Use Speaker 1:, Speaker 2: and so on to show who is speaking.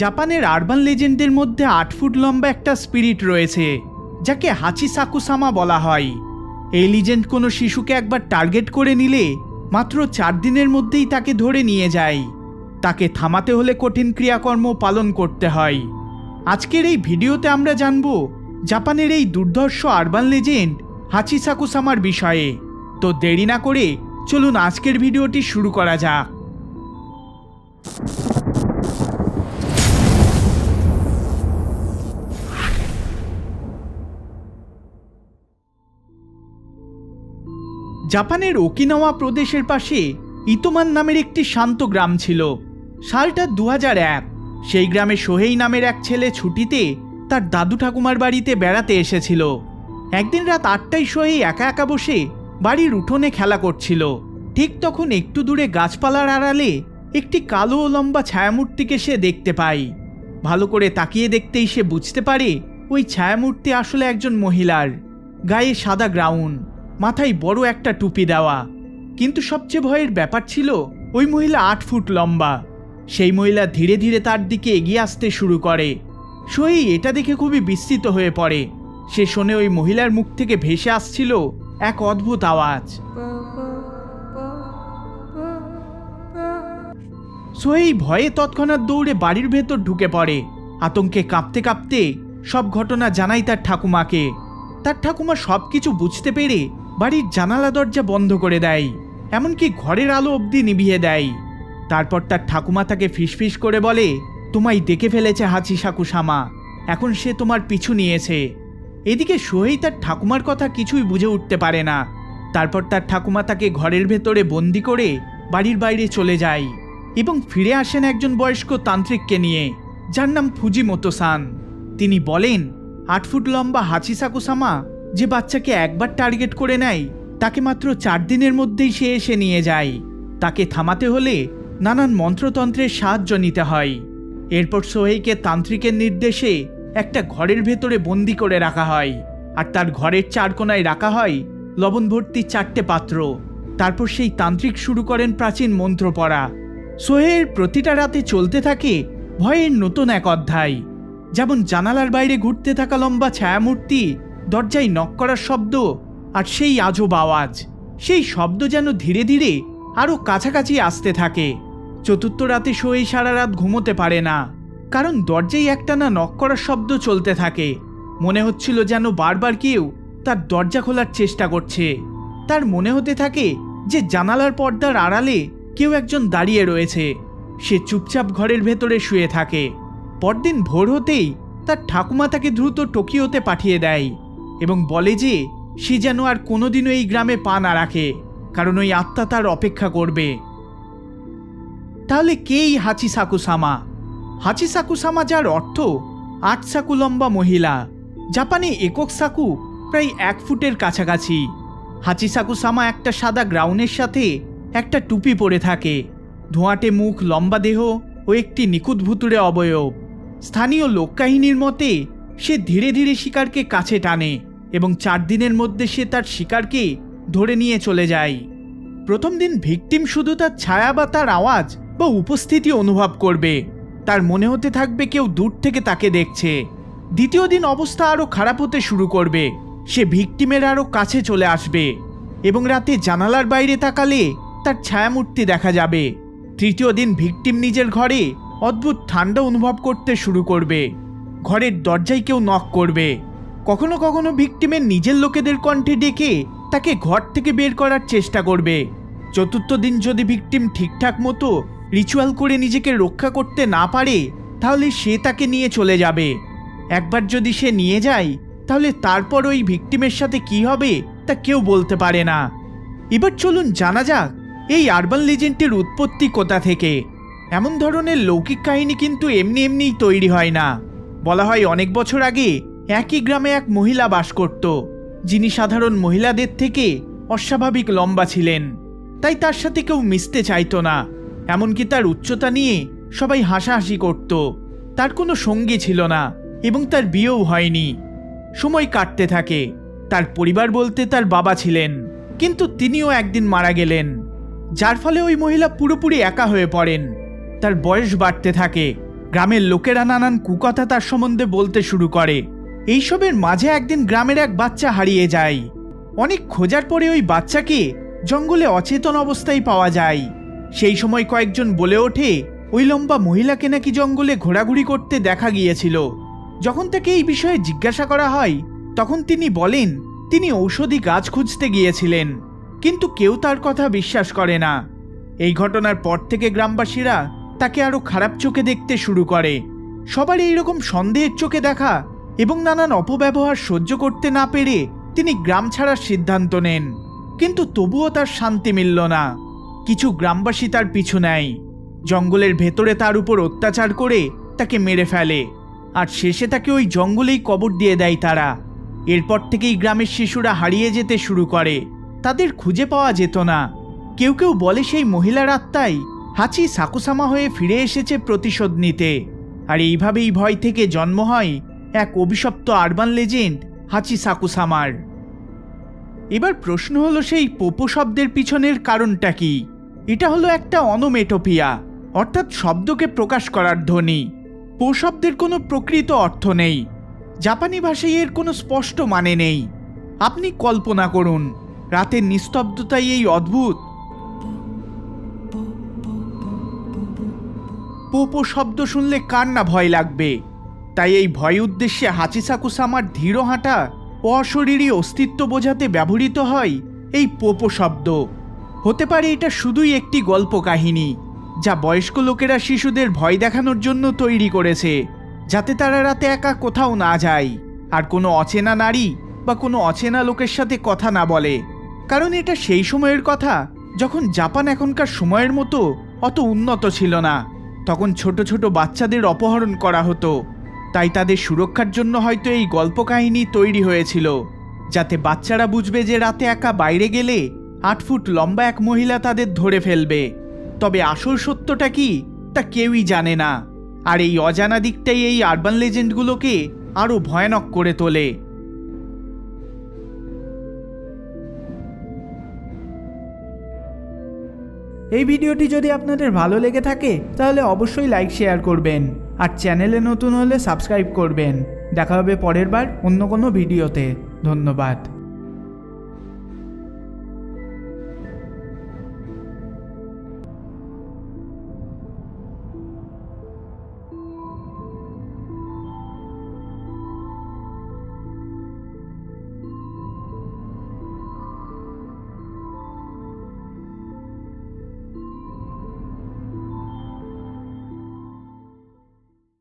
Speaker 1: জাপানের আরবান লেজেন্ডদের মধ্যে আট ফুট লম্বা একটা স্পিরিট রয়েছে, যাকে হাচি সাকুসামা বলা হয়। এই লিজেন্ড কোনো শিশুকে একবার টার্গেট করে নিলে মাত্র চার দিনের মধ্যেই তাকে ধরে নিয়ে যায়। তাকে থামাতে হলে কঠিন ক্রিয়াকর্ম পালন করতে হয়। আজকের এই ভিডিওতে আমরা জানব জাপানের এই দুর্ধর্ষ আরবান লেজেন্ড হাচি সাকুসামার বিষয়ে। তো দেরি না করে চলুন আজকের ভিডিওটি শুরু করা যাক। জাপানের ওকিনাওয়া প্রদেশের পাশে ইতোমান নামের একটি শান্ত গ্রাম ছিল। সালটা দু এক। সেই গ্রামে সোহেই নামের এক ছেলে ছুটিতে তার দাদু ঠাকুমার বাড়িতে বেড়াতে এসেছিল। একদিন রাত আটটায় সোহেই একা একা বসে বাড়ির উঠোনে খেলা করছিল। ঠিক তখন একটু দূরে গাছপালার আড়ালে একটি কালো লম্বা ছায়ামূর্তিকে সে দেখতে পায়। ভালো করে তাকিয়ে দেখতেই সে বুঝতে পারে ওই ছায়ামূর্তি আসলে একজন মহিলার। গায়ে সাদা গ্রাউন্ড মাথায় বড় একটা টুপি দেওয়া। কিন্তু সবচেয়ে ভয়ের ব্যাপার ছিল, ওই মহিলা আট ফুট লম্বা। সেই মহিলা ধীরে ধীরে তার দিকে এগিয়ে আসতে শুরু করে। সই এটা দেখে খুবই বিস্মিত হয়ে পড়ে। সে শোনে ওই মহিলার মুখ থেকে ভেসে আসছিল এক অদ্ভুত আওয়াজ। সোহেই ভয়ে তৎক্ষণাৎ দৌড়ে বাড়ির ভেতর ঢুকে পড়ে। আতঙ্কে কাঁপতে কাঁপতে সব ঘটনা জানাই তার ঠাকুমাকে। তার ঠাকুমা সব কিছু বুঝতে পেরে বাড়ির জানালা দরজা বন্ধ করে দেয়, এমনকি ঘরের আলো অবধি নিভিয়ে দেয়। তারপর তার ঠাকুমা তাকে ফিসফিস করে বলে, তোমায় দেখে ফেলেছে হাঁচি সাকুসামা এখন সে তোমার পিছু নিয়েছে। এদিকে সোহেই তার ঠাকুমার কথা কিছুই বুঝে উঠতে পারে না। তারপর তার ঠাকুমা তাকে ঘরের ভেতরে বন্দি করে বাড়ির বাইরে চলে যায় এবং ফিরে আসেন একজন বয়স্ক তান্ত্রিককে নিয়ে, যার নাম ফুজিমতো সান তিনি বলেন, আট ফুট লম্বা হাঁচি সাকুসামা যে বাচ্চাকে একবার টার্গেট করে নেয়, তাকে মাত্র চার দিনের মধ্যেই সে এসে নিয়ে যায়। তাকে থামাতে হলে নানান মন্ত্রতন্ত্রের সাহায্য নিতে হয়। এরপর সোহেইকে তান্ত্রিকের নির্দেশে একটা ঘরের ভেতরে বন্দি করে রাখা হয়। আর তার ঘরের চার কোনায় রাখা হয় লবণ ভর্তি চারটে পাত্র। তারপর সেই তান্ত্রিক শুরু করেন প্রাচীন মন্ত্র পড়া। সোহের প্রতিটা রাতে চলতে থাকে ভয়ের নতুন এক অধ্যায়। যেমন জানালার বাইরে ঘুরতে থাকা লম্বা ছায়ামূর্তি দরজায় নক করার শব্দ আর সেই আজব আওয়াজ। সেই শব্দ যেন ধীরে ধীরে আরও কাছাকাছি আসতে থাকে। চতুর্থ রাতে শোয়ে সারা রাত ঘুমোতে পারে না। কারণ দরজায় একটানা নক করার শব্দ চলতে থাকে। মনে হচ্ছিল যেন বারবার কেউ তার দরজা খোলার চেষ্টা করছে। তার মনে হতে থাকে যে জানালার পর্দার আড়ালে কেউ একজন দাঁড়িয়ে রয়েছে। সে চুপচাপ ঘরের ভেতরে শুয়ে থাকে। পরদিন ভোর হতেই তার ঠাকুমা তাকে দ্রুত টোকিওতে পাঠিয়ে দেয়। এবং বলে যে, সে যেন আর কোনোদিনও এই গ্রামে পা না রাখে, কারণ ওই আত্মা তার অপেক্ষা করবে। তাহলে কে এই হাচি সাকুসামা হাচি সাকুসামা যার অর্থ আট সাকু লম্বা মহিলা। জাপানে একক সাকু প্রায় এক ফুটের কাছাকাছি। হাচি সাকুসামা একটা সাদা গ্রাউনের সাথে একটা টুপি পরে থাকে। ধোঁয়াটে মুখ লম্বা দেহ ও একটি নিখুঁত ভুতুড়ে অবয়ব। স্থানীয় লোককাহিনীর মতে, সে ধীরে ধীরে শিকারকে কাছে টানে। এবং চার দিনের মধ্যে সে তার শিকারকে ধরে নিয়ে চলে যায়। প্রথম দিন ভিকটিম শুধু তার ছায়া বা তার আওয়াজ বা উপস্থিতি অনুভব করবে। তার মনে হতে থাকবে কেউ দূর থেকে তাকে দেখছে। দ্বিতীয় দিন অবস্থা আরও খারাপ হতে শুরু করবে। সে ভিকটিমের আরও কাছে চলে আসবে এবং রাতে জানালার বাইরে তাকালে তার ছায়ামূর্তি দেখা যাবে। তৃতীয় দিন ভিকটিম নিজের ঘরে অদ্ভুত ঠান্ডা অনুভব করতে শুরু করবে। ঘরের দরজায় কেউ নক করবে। কখনো কখনো ভিকটিমের নিজের লোকেদের কণ্ঠে ডেকে তাকে ঘর থেকে বের করার চেষ্টা করবে। চতুর্থ দিন যদি ভিকটিম ঠিকঠাক মতো রিচুয়াল করে নিজেকে রক্ষা করতে না পারে, তাহলে সে তাকে নিয়ে চলে যাবে। একবার যদি সে নিয়ে যায়, তাহলে তারপর ওই ভিকটিমের সাথে কি হবে তা কেউ বলতে পারে না। এবার চলুন জানা যাক, এই আরবান লেজেন্ডের উৎপত্তি কোথা থেকে? এমন ধরনের লৌকিক কাহিনী কিন্তু এমনি এমনিই তৈরি হয় না। বলা হয় অনেক বছর আগে একই গ্রামে এক মহিলা বাস করত, যিনি সাধারণ মহিলাদের থেকে অস্বাভাবিক লম্বা ছিলেন। তাই তার সাথে কেউ মিশতে চাইতো না, এমনকি তার উচ্চতা নিয়ে সবাই হাসাহাসি করত। তার কোনো সঙ্গী ছিল না এবং তার বিয়েও হয়নি। সময় কাটতে থাকে, তার পরিবার বলতে তার বাবা ছিলেন, কিন্তু তিনিও একদিন মারা গেলেন, যার ফলে ওই মহিলা পুরোপুরি একা হয়ে পড়েন। তার বয়স বাড়তে থাকে, গ্রামের লোকেরা নানান কুকথা তার সম্বন্ধে বলতে শুরু করে। এইসবের মাঝে একদিন গ্রামের এক বাচ্চা হারিয়ে যায়। অনেক খোঁজার পরে ওই বাচ্চাকে জঙ্গলে অচেতন অবস্থায় পাওয়া যায়। সেই সময় কয়েকজন বলে ওঠে, ওই লম্বা মহিলাকে নাকি জঙ্গলে ঘোরাঘুরি করতে দেখা গিয়েছিল। যখন তাকে এই বিষয়ে জিজ্ঞাসা করা হয়, তখন তিনি বলেন, তিনি ঔষধি গাছ খুঁজতে গিয়েছিলেন, কিন্তু কেউ তার কথা বিশ্বাস করে না। এই ঘটনার পর থেকে গ্রামবাসীরা তাকে আরও খারাপ চোখে দেখতে শুরু করে। সবার এইরকম সন্দেহের চোখে দেখা এবং নানান অপব্যবহার সহ্য করতে না পেরে তিনি গ্রাম ছাড়ার সিদ্ধান্ত নেন। কিন্তু তবুও তার শান্তি মিলল না। কিছু গ্রামবাসী তার পিছু নেয়। জঙ্গলের ভেতরে তার উপর অত্যাচার করে তাকে মেরে ফেলে। আর শেষে তাকে ওই জঙ্গলেই কবর দিয়ে দেয় তারা। এরপর থেকেই গ্রামের শিশুরা হারিয়ে যেতে শুরু করে। তাদের খুঁজে পাওয়া যেত না। কেউ কেউ বলে সেই মহিলার আত্মাই হাঁচি সাকুসামা হয়ে ফিরে এসেছে প্রতিশোধ নিতে। আর এইভাবেই ভয় থেকে জন্ম হয় এক অভিশপ্ত আরবান লেজেন্ড, হাঁচি সাকুসামার। এবার প্রশ্ন হলো সেই পোপো শব্দের পিছনের কারণটা কি? এটা হলো একটা অনোমেটোপিয়া অর্থাৎ শব্দকে প্রকাশ করার ধ্বনি। পো শব্দের কোনো প্রকৃত অর্থ নেই। জাপানি ভাষায় এর কোনো স্পষ্ট মানে নেই। আপনি কল্পনা করুন, রাতের নিস্তব্ধতাই এই অদ্ভুত। পোপো শব্দ শুনলে কার না ভয় লাগবে? তাই এই ভয় উদ্দেশ্যে হাচিসাকুসামার ধীর হাঁটা, অশরীরী অস্তিত্ব বোঝাতে ব্যবহৃত হয় এই পোপো শব্দ। হতে পারে এটা শুধুই একটি গল্প কাহিনী, যা বয়স্ক লোকেরা শিশুদের ভয় দেখানোর জন্য তৈরি করেছে, যাতে তারা রাতে একা কোথাও না যায়, আর কোনো অচেনা নারী বা কোনো অচেনা লোকের সাথে কথা না বলে। কারণ এটা সেই সময়ের কথা, যখন জাপান এখনকার সময়ের মতো অত উন্নত ছিল না, তখন ছোট ছোট বাচ্চাদের অপহরণ করা হতো। তাই তাদের সুরক্ষার জন্য হয়তো এই গল্প কাহিনী তৈরি হয়েছিল, যাতে বাচ্চারা বুঝবে যে রাতে একা বাইরে গেলে আট ফুট লম্বা এক মহিলা তাদের ধরে ফেলবে। তবে আসল সত্যটা কি, তা কেউই জানে না। আর এই অজানা দিকটাই এই আরবান লেজেন্ডগুলোকে আরও ভয়ানক করে তোলে।
Speaker 2: এই ভিডিওটি যদি আপনাদের ভালো লেগে থাকে, তাহলে অবশ্যই লাইক, শেয়ার করবেন। আর চ্যানেলে নতুন হলে সাবস্ক্রাইব করবেন। দেখা হবে পরের বার অন্য কোনো ভিডিওতে। ধন্যবাদ।